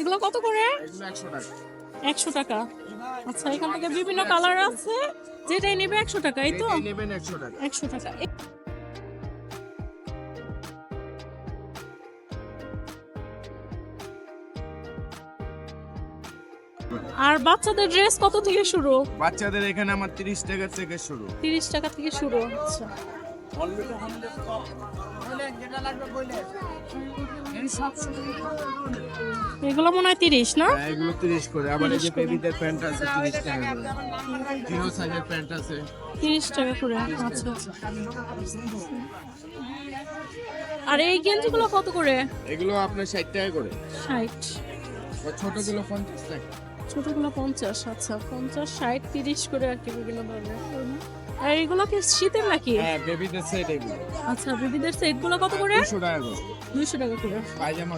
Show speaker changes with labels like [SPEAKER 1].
[SPEAKER 1] এগুলো কত করে?
[SPEAKER 2] একশো টাকা।
[SPEAKER 1] আচ্ছা এখান থেকে বিভিন্ন কালার আছে। যেটাই নেবে একশো টাকা এই তো?
[SPEAKER 2] একশো টাকা।
[SPEAKER 1] আর বাচ্চাদের ড্রেস কত থেকে শুরু?
[SPEAKER 2] বাচ্চাদের এখানে আমার তিরিশ টাকা থেকে শুরু।
[SPEAKER 1] তিরিশ টাকা থেকে শুরু আচ্ছা। এগুলো মনে হয় তিরিশ না?
[SPEAKER 2] হ্যাঁ, এগুলো তিরিশ করে। আবার এই যে
[SPEAKER 1] 30
[SPEAKER 2] বেবিদের প্যান্ট আছে তিরিশ টাকা জিরো সাইজের প্যান্ট আছে।
[SPEAKER 1] তিরিশ টাকা করে আচ্ছা আচ্ছা। আর এই গেঞ্জিগুলো কত করে?
[SPEAKER 2] এগুলো আপনার ষাট টাকা করে।
[SPEAKER 1] ষাট।
[SPEAKER 2] ছোটগুলো পঞ্চাশ টাকা।
[SPEAKER 1] ছোটগুলো পঞ্চাশ আচ্ছা পঞ্চাশ ষাট তিরিশ করে আর কি বিভিন্ন ধরনের। আর এগুলো কি শীতের নাকি?
[SPEAKER 2] হ্যাঁ বেবিদের সেট এগুলো।
[SPEAKER 1] আচ্ছা বেবিদের সেটগুলো কত করে?
[SPEAKER 2] দুশো টাকা করে।
[SPEAKER 1] দুইশো টাকা করে।
[SPEAKER 2] পায়জামা